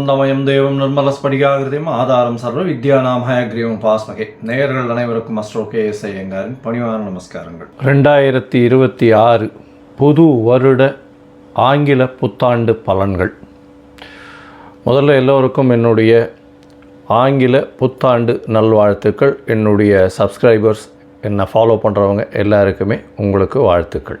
ஆனந்தமயம் தேவம் நிர்மலஸ்படிகாகிருதியும் ஆதாரம் சர்வ வித்யானாம் ஹயக்ரீவம் பாஸ்மகே நேயர்கள் அனைவருக்கும் அஸ்ட்ரோ கே எஸ் ஐயங்காரின் பணிவான நமஸ்காரங்கள் ரெண்டாயிரத்தி இருபத்தி ஆறு புது வருட ஆங்கில புத்தாண்டு பலன்கள் முதல்ல எல்லோருக்கும் என்னுடைய ஆங்கில புத்தாண்டு நல்வாழ்த்துக்கள் என்னுடைய சப்ஸ்கிரைபர்ஸ் என்னை ஃபாலோ பண்ணுறவங்க எல்லாருக்குமே உங்களுக்கு வாழ்த்துக்கள்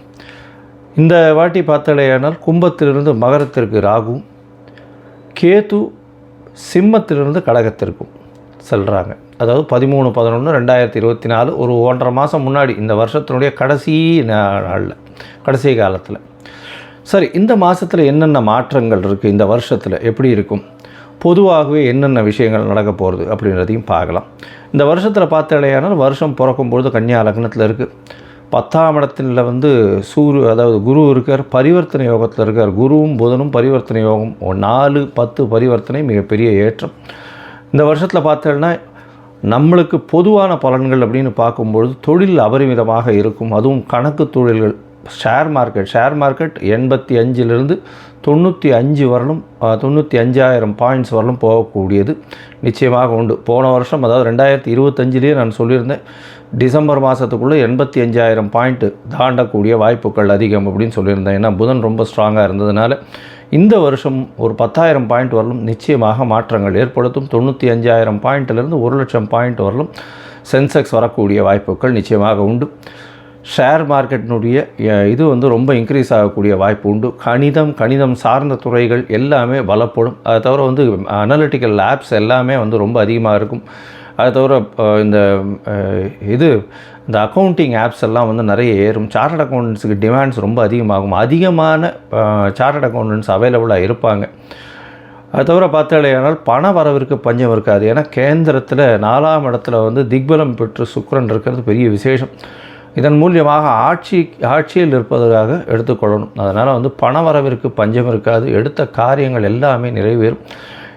இந்த வாட்டி பார்த்தாலேயானால் கும்பத்திலிருந்து மகரத்திற்கு ராகும் கேது சிம்மத்திலிருந்து கடகத்திற்கும் செல்கிறாங்க அதாவது பதிமூணு பதினொன்று ரெண்டாயிரத்தி இருபத்தி நாலு ஒரு ஒன்றரை மாதம் முன்னாடி இந்த வருஷத்தினுடைய கடைசி நாளில் கடைசி காலத்தில். சரி இந்த மாதத்தில் என்னென்ன மாற்றங்கள் இருக்குது இந்த வருஷத்தில் எப்படி இருக்கும்? பொதுவாகவே என்னென்ன விஷயங்கள் நடக்க போகிறது அப்படின்றதையும் பார்க்கலாம். இந்த வருஷத்தில் பார்த்தாலேயானால் வருஷம் பிறக்கும்பொழுது கன்னியா லக்னத்தில் இருக்குது பத்தாம் இடத்தில் வந்து சூரு அதாவது குரு இருக்கார் பரிவர்த்தனை யோகத்தில் இருக்கார். குருவும் புதனும் பரிவர்த்தனை யோகம். நாலு பத்து பரிவர்த்தனை மிகப்பெரிய ஏற்றம். இந்த வருஷத்தில் பார்த்தோன்னா நம்மளுக்கு பொதுவான பலன்கள் அப்படின்னு பார்க்கும்பொழுது தொழில் அபரிமிதமாக இருக்கும். அதுவும் கணக்கு தொழில்கள் ஷேர் மார்க்கெட். ஷேர் மார்க்கெட் எண்பத்தி அஞ்சிலிருந்து தொண்ணூற்றி அஞ்சு வரலும் தொண்ணூற்றி அஞ்சாயிரம் பாயிண்ட்ஸ் வரலும் போகக்கூடியது நிச்சயமாக உண்டு. போன வருஷம் அதாவது ரெண்டாயிரத்தி இருபத்தஞ்சிலேயே நான் சொல்லியிருந்தேன் டிசம்பர் மாதத்துக்குள்ளே எண்பத்தி அஞ்சாயிரம் பாயிண்ட்டு தாண்டக்கூடிய வாய்ப்புகள் அதிகம் அப்படின்னு சொல்லியிருந்தேன். ஏன்னா புதன் ரொம்ப ஸ்ட்ராங்காக இருந்ததுனால இந்த வருஷம் ஒரு பத்தாயிரம் பாயிண்ட் வரலும் நிச்சயமாக மாற்றங்கள் ஏற்படுத்தும். தொண்ணூற்றி அஞ்சாயிரம் பாயிண்ட்டிலிருந்து ஒரு லட்சம் பாயிண்ட் வரலும் சென்செக்ஸ் வரக்கூடிய வாய்ப்புகள் நிச்சயமாக உண்டு. ஷேர் மார்க்கெட்டினுடைய இது வந்து ரொம்ப இன்க்ரீஸ் ஆகக்கூடிய வாய்ப்பு உண்டு. கணிதம் கணிதம் சார்ந்த துறைகள் எல்லாமே பலப்படும் அதை தவிர வந்து அனலிட்டிக்கல் லேப்ஸ் எல்லாமே வந்து ரொம்ப அதிகமாக இருக்கும். அதை தவிர இந்த இது இந்த அக்கௌண்டிங் ஆப்ஸ் எல்லாம் வந்து நிறைய ஏறும். சார்ட்டட் அக்கௌண்டன்ஸுக்கு டிமாண்ட்ஸ் ரொம்ப அதிகமாகும். அதிகமான சார்ட்டட் அக்கௌண்டன்ஸ் அவைலபிளாக இருப்பாங்க. அது தவிர பார்த்தாலேயானால் பண வரவிற்கு பஞ்சம் இருக்காது. ஏன்னா கேந்திரத்தில் நாலாம் இடத்துல வந்து திக்பலம் பெற்று சுக்கரன் இருக்கிறது பெரிய விசேஷம். இதன் மூலியமாக ஆட்சி ஆட்சியில் இருப்பதற்காக எடுத்துக்கொள்ளணும். அதனால் வந்து பண வரவிற்கு பஞ்சம் இருக்காது. எடுத்த காரியங்கள் எல்லாமே நிறைவேறும்.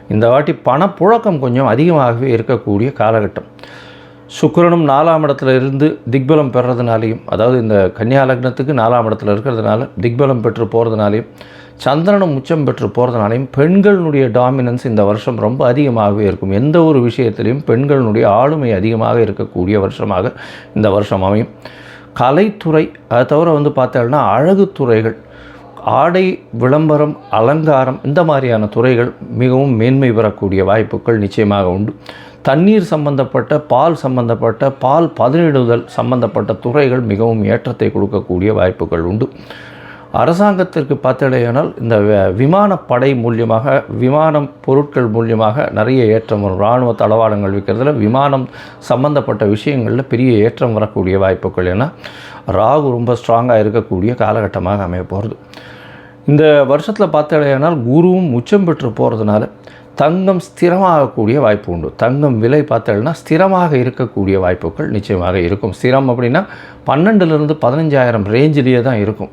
இந்த வாட்டி பணப்புழக்கம் கொஞ்சம் அதிகமாகவே இருக்கக்கூடிய காலகட்டம். சுக்கரனும் நாலாம் இடத்துல இருந்து திக்பலம் பெறுறதுனாலையும் அதாவது இந்த கன்னியா லக்னத்துக்கு நாலாம் இடத்துல இருக்கிறதுனால திக்பலம் பெற்று போகிறதுனாலையும் சந்திரனும் உச்சம் பெற்று போகிறதுனாலையும் பெண்களுடைய டாமினன்ஸ் இந்த வருஷம் ரொம்ப அதிகமாகவே இருக்கும். எந்த ஒரு விஷயத்திலையும் பெண்களுடைய ஆளுமை அதிகமாக இருக்கக்கூடிய வருஷமாக இந்த வருஷம் அமையும். கலைத்துறை அதை தவிர வந்து பார்த்தோம்னா அழகுத்துறைகள் ஆடை விளம்பரம் அலங்காரம் இந்த மாதிரியான துறைகள் மிகவும் மேன்மை பெறக்கூடிய வாய்ப்புகள் நிச்சயமாக உண்டு. தண்ணீர் சம்பந்தப்பட்ட பால் சம்பந்தப்பட்ட பால் பதனிடுதல் சம்பந்தப்பட்ட துறைகள் மிகவும் ஏற்றத்தை கொடுக்கக்கூடிய வாய்ப்புகள் உண்டு. அரசாங்கத்திற்கு பார்த்தடையானால் இந்த விமான விமானப்படை மூலியமாக விமானம் பொருட்கள் மூலியமாக நிறைய ஏற்றம் வரும். இராணுவ தளவாடங்கள் விற்கிறதுல விமானம் சம்பந்தப்பட்ட விஷயங்களில் பெரிய ஏற்றம் வரக்கூடிய வாய்ப்புகள். ஏன்னா ராகு ரொம்ப ஸ்ட்ராங்காக இருக்கக்கூடிய காலகட்டமாக அமைய போகிறது இந்த வருஷத்தில் பார்த்தடையானால் குருவும் உச்சம் பெற்று போகிறதுனால தங்கம் ஸ்திரமாகக்கூடிய வாய்ப்பு உண்டு. தங்கம் விலை பார்த்தோம்னா ஸ்திரமாக இருக்கக்கூடிய வாய்ப்புகள் நிச்சயமாக இருக்கும். ஸ்திரம் அப்படின்னா பன்னெண்டுலேருந்து பதினஞ்சாயிரம் ரேஞ்சிலேயே தான் இருக்கும்.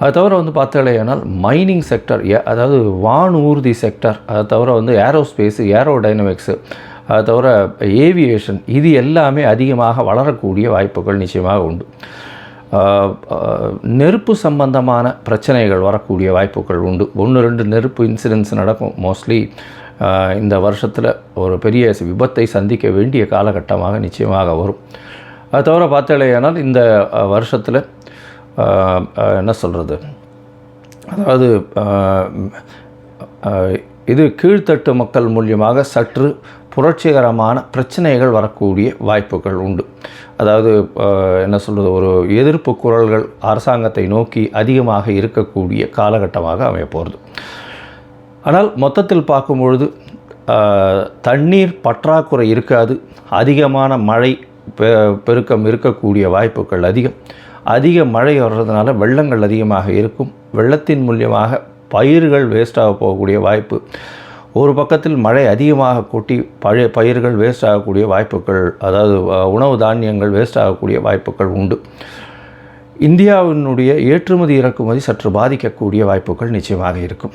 அது தவிர வந்து பார்த்தாலேயானால் மைனிங் செக்டர் அதாவது வானூர்தி செக்டர் அது தவிர வந்து ஏரோஸ்பேஸு ஏரோ டைனமிக்ஸு அது தவிர ஏவியேஷன் இது எல்லாமே அதிகமாக வளரக்கூடிய வாய்ப்புகள் நிச்சயமாக உண்டு. நெருப்பு சம்பந்தமான பிரச்சனைகள் வரக்கூடிய வாய்ப்புகள் உண்டு. ஒன்று ரெண்டு நெருப்பு இன்சிடென்ட்ஸ் நடக்கும். மோஸ்ட்லி இந்த வருஷத்தில் ஒரு பெரிய விபத்தை சந்திக்க வேண்டிய காலகட்டமாக நிச்சயமாக வரும். அது தவிர பார்த்தாலேயானால் இந்த வருஷத்தில் என்ன சொல்கிறது அதாவது இது கீழ்த்தட்டு மக்கள் மூலியமாக சற்று புரட்சிகரமான பிரச்சனைகள் வரக்கூடிய வாய்ப்புகள் உண்டு. அதாவது என்ன சொல்கிறது ஒரு எதிர்ப்பு குரல்கள் அரசாங்கத்தை நோக்கி அதிகமாக இருக்கக்கூடிய காலகட்டமாக அமையப்போகிறது ஆனால் மொத்தத்தில் பார்க்கும்பொழுது தண்ணீர் பற்றாக்குறை இருக்காது. அதிகமான மழை பெ- பெருக்கம் இருக்கக்கூடிய வாய்ப்புகள் அதிகம். அதிக மழை வர்றதுனால வெள்ளங்கள் அதிகமாக இருக்கும். வெள்ளத்தின் மூலியமாக பயிர்கள் வேஸ்டாக போகக்கூடிய வாய்ப்பு. ஒரு பக்கத்தில் மழை அதிகமாக கொட்டி பழைய பயிர்கள் வேஸ்ட் ஆகக்கூடிய வாய்ப்புகள் அதாவது உணவு தானியங்கள் வேஸ்ட் ஆகக்கூடிய வாய்ப்புகள் உண்டு. இந்தியாவினுடைய ஏற்றுமதி இறக்குமதி சற்று பாதிக்கக்கூடிய வாய்ப்புகள் நிச்சயமாக இருக்கும்.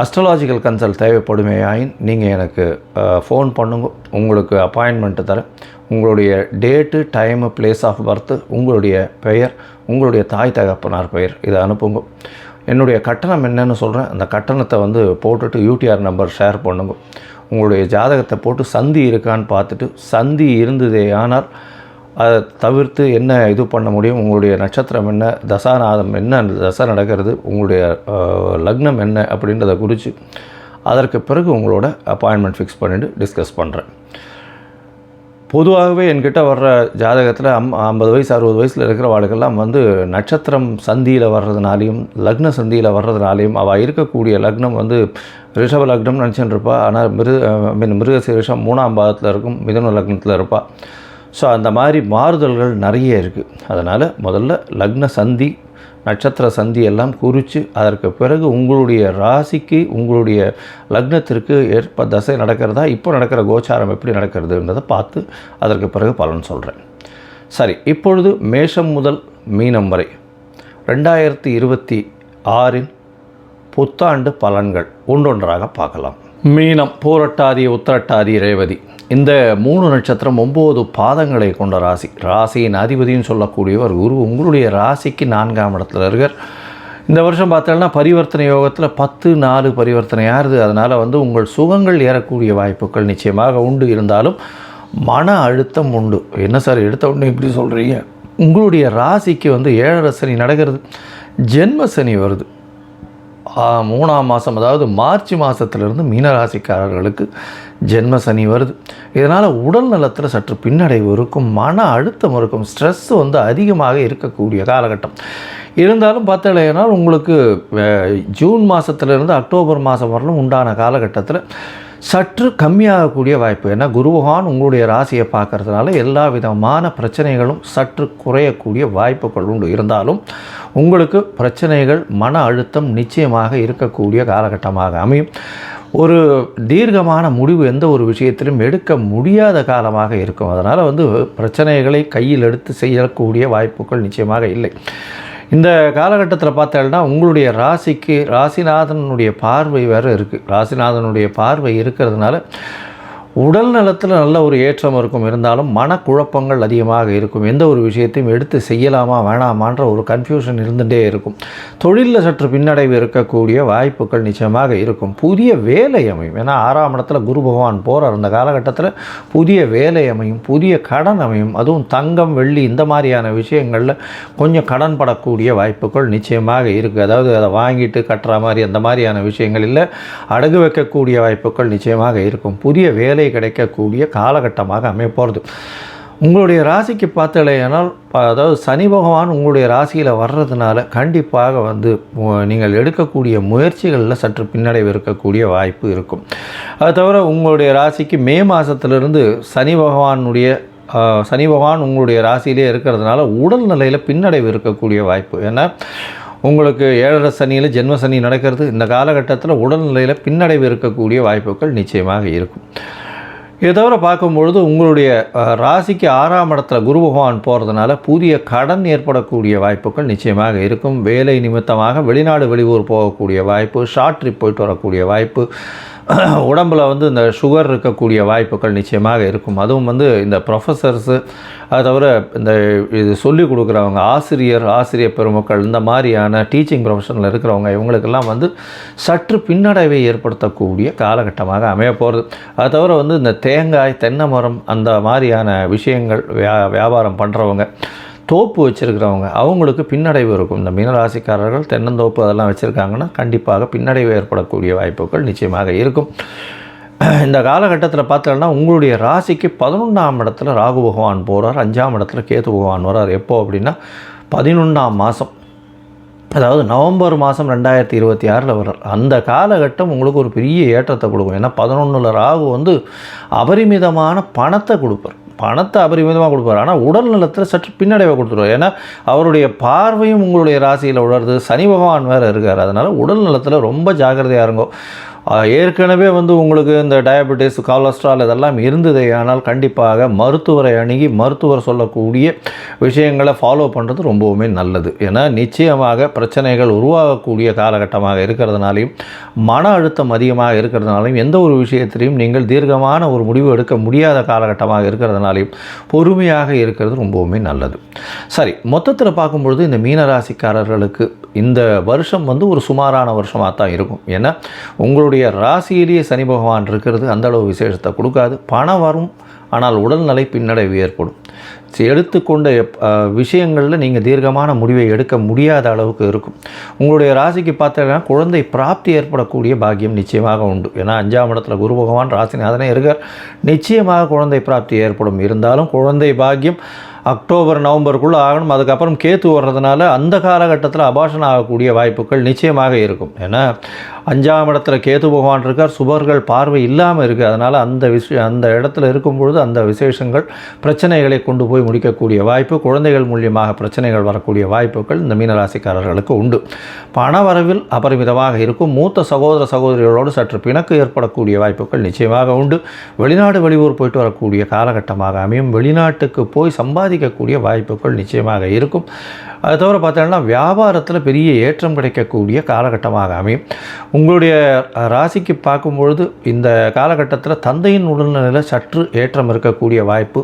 அஸ்ட்ராலாஜிக்கல் கன்சல்ட் தேவைப்படுமே ஆயின் நீங்கள் எனக்கு ஃபோன் பண்ணுங்க உங்களுக்கு அப்பாயின்மெண்ட்டு தரேன். உங்களுடைய date time place of birth உங்களுடைய பெயர் உங்களுடைய தாய் தகப்பனார் பெயர் இதை அனுப்புங்க. என்னுடைய கட்டணம் என்னன்னு சொல்கிறேன் அந்த கட்டணத்தை வந்து போட்டுட்டு யூடிஆர் நம்பர் ஷேர் பண்ணுங்க. உங்களுடைய ஜாதகத்தை போட்டு சந்தி இருக்கான்னு பார்த்துட்டு சந்தி இருந்ததே ஆனால் அதை தவிர்த்து என்ன இது பண்ண முடியும்? உங்களுடைய நட்சத்திரம் என்ன? தசாநாதம் என்ன? அந்த தசை நடக்கிறது. உங்களுடைய லக்னம் என்ன? அப்படின்றத குறித்து அதற்கு பிறகு உங்களோட அப்பாயின்மெண்ட் ஃபிக்ஸ் பண்ணிவிட்டு டிஸ்கஸ் பண்ணுறேன் பொதுவாகவே என்கிட்ட வர்ற ஜாதகத்தில் அம் ஐம்பது வயசு அறுபது வயசில் இருக்கிற வாழ்க்கெல்லாம் வந்து நட்சத்திரம் சந்தியில் வர்றதுனாலையும் லக்ன சந்தியில் வர்றதுனாலையும் அவள் இருக்கக்கூடிய லக்னம் வந்து ரிஷப லக்னம் நினச்சின்னு இருப்பாள் ஆனால் மிரு மீன் மீன் மிருகசீரிஷம் மூணாம் பாதத்தில் இருக்கும் மிதுன லக்னத்தில் இருப்பாள் ஸோ அந்த மாதிரி மாறுதல்கள் நிறைய இருக்குது அதனால் முதல்ல லக்ன சந்தி நட்சத்திர சந்தி எல்லாம் குறித்து அதற்கு பிறகு உங்களுடைய ராசிக்கு உங்களுடைய லக்னத்திற்கு ஏற்ப தசை நடக்கிறதா இப்போ நடக்கிற கோச்சாரம் எப்படி நடக்கிறதுன்றதை பார்த்து அதற்கு பிறகு பலன் சொல்கிறேன் சரி இப்பொழுது மேஷம் முதல் மீனம் வரை ரெண்டாயிரத்தி இருபத்தி ஆறின் புத்தாண்டு பலன்கள் ஒன்றொன்றாக பார்க்கலாம். மீனம் பூரட்டாதி உத்திரட்டாதி ரேவதி. இந்த மூணு நட்சத்திரம் ஒம்பது பாதங்களை கொண்ட ராசி. ராசியின் அதிபதினு சொல்லக்கூடியவர் குரு. உங்களுடைய ராசிக்கு நான்காம் இடத்துல இருக்கார். இந்த வருஷம் பார்த்தோம்னா பரிவர்த்தனை யோகத்தில் பத்து நாலு பரிவர்த்தனை ஆறுது. அதனால் வந்து உங்கள் சுகங்கள் ஏறக்கூடிய வாய்ப்புகள் நிச்சயமாக உண்டு. இருந்தாலும் மன அழுத்தம் உண்டு. என்ன சார் எடுத்த உடனே இப்படி சொல்கிறீங்க உங்களுடைய ராசிக்கு வந்து ஏழரை சனி நடக்கிறது. ஜென்ம சனி வருது. மூணாம் மாதம் அதாவது மார்ச் மாதத்திலிருந்து மீனராசிக்காரர்களுக்கு ஜென்ம சனி வருது. இதனால் உடல் நலத்தில் சற்று பின்னடைவு இருக்கும் மன அழுத்தம் இருக்கும் ஸ்ட்ரெஸ் வந்து அதிகமாக இருக்கக்கூடிய காலகட்டம். இருந்தாலும் பார்த்தீங்கன்னா உங்களுக்கு ஜூன் மாதத்துலேருந்து அக்டோபர் மாதம் வரலும் உண்டான காலகட்டத்தில் சற்று கம்மியாகக்கூடிய வாய்ப்பு. ஏன்னா குருபகான் உங்களுடைய ராசியை பார்க்கறதுனால எல்லா விதமான பிரச்சனைகளும் சற்று குறையக்கூடிய வாய்ப்புகள் உண்டு. இருந்தாலும் உங்களுக்கு பிரச்சனைகள் மன அழுத்தம் நிச்சயமாக இருக்கக்கூடிய காலகட்டமாக அமையும். ஒரு தீர்க்கமான முடிவு எந்த ஒரு விஷயத்திலும் எடுக்க முடியாத காலமாக இருக்கும். அதனால் வந்து பிரச்சனைகளை கையில் எடுத்து செய்யக்கூடிய வாய்ப்புகள் நிச்சயமாக இல்லை. இந்த காலகட்டத்தில் பார்த்தோம்னா உங்களுடைய ராசிக்கு ராசிநாதனுடைய பார்வை வேறு இருக்குது ராசிநாதனுடைய பார்வை இருக்கிறதுனால உடல் நலத்தில் நல்ல ஒரு ஏற்றம் இருக்கும். இருந்தாலும் மனக்குழப்பங்கள் அதிகமாக இருக்கும். எந்த ஒரு விஷயத்தையும் எடுத்து செய்யலாமா வேணாமான்ற ஒரு கன்ஃபியூஷன் இருந்துகிட்டே இருக்கும். தொழிலில் சற்று பின்னடைவு இருக்கக்கூடிய வாய்ப்புகள் நிச்சயமாக இருக்கும். புதிய வேலை அமையும். ஏன்னா ஆறாம் இடத்துல குரு பகவான் போகிறார் அந்த காலகட்டத்தில் புதிய வேலை அமையும் புதிய கடன் அமையும். அதுவும் தங்கம் வெள்ளி இந்த மாதிரியான விஷயங்களில் கொஞ்சம் கடன் படக்கூடிய வாய்ப்புகள் நிச்சயமாக இருக்குது அதாவது அதை வாங்கிட்டு கட்டுற மாதிரி அந்த மாதிரியான விஷயங்கள் இல்லை அடகு வைக்கக்கூடிய வாய்ப்புகள் நிச்சயமாக இருக்கும். புதிய வேலை கிடைக்கக்கூடிய காலகட்டமாக அமையப்போகிறது உங்களுடைய ராசிக்கு பார்த்தலையானால் அதாவது சனி பகவான் உங்களுடைய ராசியில் வர்றதுனால கண்டிப்பாக வந்து நீங்கள் எடுக்கக்கூடிய முயற்சிகளில் சற்று பின்னடைவு இருக்கக்கூடிய வாய்ப்பு இருக்கும். அது தவிர உங்களுடைய ராசிக்கு மே மாதத்துலேருந்து சனி பகவானுடைய சனி பகவான் உங்களுடைய ராசியிலே இருக்கிறதுனால உடல் நிலையில் பின்னடைவு இருக்கக்கூடிய வாய்ப்பு. ஏன்னா உங்களுக்கு ஏழரை சனியில் ஜென்ம சனி நடக்கிறது. இந்த காலகட்டத்தில் உடல்நிலையில் பின்னடைவு இருக்கக்கூடிய வாய்ப்புகள் நிச்சயமாக இருக்கும். இதை தவிர பார்க்கும்பொழுது உங்களுடைய ராசிக்கு ஆறாம் இடத்துல குரு பகவான் போகிறதுனால புதிய கடன் ஏற்படக்கூடிய வாய்ப்புகள் நிச்சயமாக இருக்கும். வேலை நிமித்தமாக வெளிநாடு வெளியூர் போகக்கூடிய வாய்ப்பு ஷார்ட் ட்ரிப் போயிட்டு வரக்கூடிய வாய்ப்பு உடம்பில் வந்து இந்த சுகர் இருக்கக்கூடிய வாய்ப்புகள் நிச்சயமாக இருக்கும். அதுவும் வந்து இந்த ப்ரொஃபஸர்ஸு அது தவிர இந்த இது சொல்லிக் கொடுக்குறவங்க ஆசிரியர் ஆசிரியர் பெருமக்கள் இந்த மாதிரியான டீச்சிங் ப்ரொஃபஷனில் இருக்கிறவங்க இவங்களுக்கெல்லாம் வந்து சற்று பின்னடைவை ஏற்படுத்தக்கூடிய காலகட்டமாக அமைய போகிறது அது தவிர வந்து இந்த தேங்காய் தென்னை மரம் அந்த மாதிரியான விஷயங்கள் வியா வியாபாரம் பண்ணுறவங்க தோப்பு வச்சுருக்கிறவங்க அவங்களுக்கு பின்னடைவு இருக்கும். இந்த மீனராசிக்காரர்கள் தென்னந்தோப்பு அதெல்லாம் வச்சுருக்காங்கன்னா கண்டிப்பாக பின்னடைவு ஏற்படக்கூடிய வாய்ப்புகள் நிச்சயமாக இருக்கும். இந்த காலகட்டத்தில் பார்த்தோம்னா உங்களுடைய ராசிக்கு பதினொன்றாம் இடத்துல ராகு பகவான் போகிறார் அஞ்சாம் இடத்துல கேது பகவான் வரார். எப்போ அப்படின்னா பதினொன்றாம் மாதம் அதாவது நவம்பர் மாதம் ரெண்டாயிரத்தி இருபத்தி ஆறில் வர்றார். அந்த காலகட்டம் உங்களுக்கு ஒரு பெரிய ஏற்றத்தை கொடுக்கும். ஏன்னா பதினொன்றில் ராகு வந்து அபரிமிதமான பணத்தை கொடுப்பார். பணத்தை அபரிமிதமாக கொடுப்பார். ஆனால் உடல் நலத்தில் சற்று பின்னடைவை கொடுத்துருவார். ஏன்னா அவருடைய பார்வையும் உங்களுடைய ராசியில் உணர்து சனி பகவான் வேறு இருக்கார். அதனால் உடல் நலத்தில் ரொம்ப ஜாக்கிரதையாக இருங்கோ. ஏற்கனவே வந்து உங்களுக்கு இந்த டயபெட்டிஸ் கொலஸ்ட்ரால் இதெல்லாம் இருந்ததே ஆனால் கண்டிப்பாக மருத்துவரை அணுகி மருத்துவர் சொல்லக்கூடிய விஷயங்களை ஃபாலோ பண்ணுறது ரொம்பவுமே நல்லது. ஏன்னா நிச்சயமாக பிரச்சனைகள் உருவாகக்கூடிய காலகட்டமாக இருக்கிறதுனாலையும் மன அழுத்தம் அதிகமாக இருக்கிறதுனாலையும் எந்த ஒரு விஷயத்திலையும் நீங்கள் தீர்க்கமான ஒரு முடிவு எடுக்க முடியாத காலகட்டமாக இருக்கிறதுனாலையும் பொறுமையாக இருக்கிறது ரொம்பவுமே நல்லது. சரி மொத்தத்தில் பார்க்கும்பொழுது இந்த மீனராசிக்காரர்களுக்கு இந்த வருஷம் வந்து ஒரு சுமாரான வருஷமாக தான் இருக்கும். ஏன்னா உங்களுடைய ராசியிலேயே சனி பகவான் இருக்கிறது அந்தளவு விசேஷத்தை கொடுக்காது. பணம் வரும் ஆனால் உடல்நிலை பின்னடைவு ஏற்படும். எடுத்துக்கொண்ட விஷயங்களில் நீங்கள் தீர்க்கமான முடிவை எடுக்க முடியாத அளவுக்கு இருக்கும். உங்களுடைய ராசிக்கு பார்த்தீங்கன்னா குழந்தை பிராப்தி ஏற்படக்கூடிய பாக்கியம் நிச்சயமாக உண்டு. ஏன்னா அஞ்சாம் இடத்துல குரு பகவான் ராசிநாதனே இருக்கார். நிச்சயமாக குழந்தை பிராப்தி ஏற்படும். இருந்தாலும் குழந்தை பாக்கியம் அக்டோபர் நவம்பருக்குள்ளே ஆகணும். அதுக்கப்புறம் கேத்து வர்றதுனால அந்த காலகட்டத்தில் அபாஷன் ஆகக்கூடிய வாய்ப்புகள் நிச்சயமாக இருக்கும். ஏன்னா அஞ்சாம் இடத்துல கேது பகவான் இருக்கார். சுபர்கள் பார்வை இல்லாமல் இருக்குது அதனால் அந்த விஷயம் அந்த இடத்துல இருக்கும் பொழுது அந்த விசேஷங்கள் பிரச்சனைகளை கொண்டு போய் முடிக்கக்கூடிய வாய்ப்பு குழந்தைகள் மூலியமாக பிரச்சனைகள் வரக்கூடிய வாய்ப்புகள் இந்த மீனராசிக்காரர்களுக்கு உண்டு. பண வரவில் அபரிமிதமாக இருக்கும். மூத்த சகோதர சகோதரிகளோடு சற்று பிணக்கு ஏற்படக்கூடிய வாய்ப்புகள் நிச்சயமாக உண்டு. வெளிநாடு வெளியூர் போயிட்டு வரக்கூடிய காலகட்டமாக அமையும். வெளிநாட்டுக்கு போய் சம்பாதிக்கக்கூடிய வாய்ப்புகள் நிச்சயமாக இருக்கும். அது தவிர பார்த்தோம்னா வியாபாரத்தில் பெரிய ஏற்றம் கிடைக்கக்கூடிய காலகட்டமாக அமையும். உங்களுடைய ராசிக்கு பார்க்கும்பொழுது இந்த காலகட்டத்தில் தந்தையின் உடல்நிலையில் சற்று ஏற்றம் இருக்கக்கூடிய வாய்ப்பு.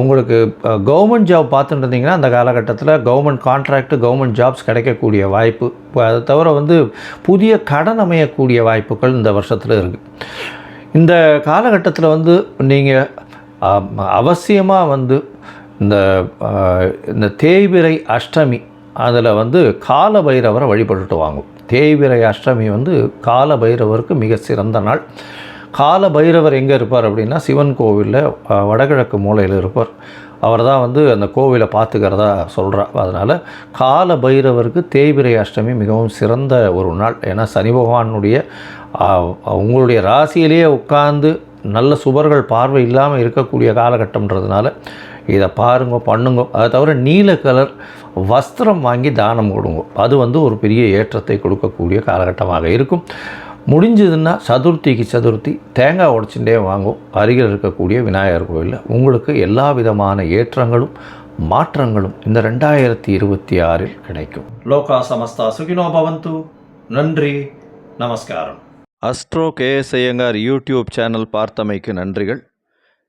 உங்களுக்கு கவர்மெண்ட் ஜாப் பார்த்துட்டு இருந்தீங்கன்னா அந்த காலகட்டத்தில் கவர்மெண்ட் கான்ட்ராக்ட் கவர்மெண்ட் ஜாப்ஸ் கிடைக்கக்கூடிய வாய்ப்பு. இப்போ அதை தவிர வந்து புதிய கடன் அமையக்கூடிய வாய்ப்புகள் இந்த வருஷத்தில் இருக்குது இந்த காலகட்டத்தில் வந்து நீங்கள் அவசியமாக வந்து இந்த இந்த தேய்பிறை அஷ்டமி அதில் வந்து கால பைரவரை வழிபட்டுட்டு வாங்கும். தேய்விரை அஷ்டமி வந்து கால பைரவருக்கு மிக சிறந்த நாள். கால பைரவர் எங்கே இருப்பார் அப்படின்னா சிவன் கோவிலில் வடகிழக்கு மூலையில் இருப்பார். அவர் தான் வந்து அந்த கோவிலை பார்த்துக்கிறதா சொல்கிறா அதனால் கால பைரவருக்கு தேய்பிரை அஷ்டமி மிகவும் சிறந்த ஒரு நாள். ஏன்னா சனி பகவானுடைய உங்களுடைய ராசியிலேயே உட்கார்ந்து நல்ல சுபர்கள் பார்வை இல்லாமல் இருக்கக்கூடிய காலகட்டம்ன்றதுனால இதை பாருங்க பண்ணுங்க. அதை தவிர நீல கலர் வஸ்திரம் வாங்கி தானம் கொடுங்க. அது வந்து ஒரு பெரிய ஏற்றத்தை கொடுக்கக்கூடிய காலகட்டமாக இருக்கும். முடிஞ்சதுன்னா சதுர்த்திக்கு சதுர்த்தி தேங்காய் உடச்சுட்டே வாங்கும் அருகில் இருக்கக்கூடிய விநாயகர் கோயிலில் உங்களுக்கு எல்லா விதமான ஏற்றங்களும் மாற்றங்களும் இந்த ரெண்டாயிரத்தி இருபத்தி ஆறில் கிடைக்கும். லோகா சமஸ்தா சுகினோ பவந்து. நன்றி நமஸ்காரம். Astro K S Iyengar YouTube channel பார்த்தமைக்கு நன்றிகள்.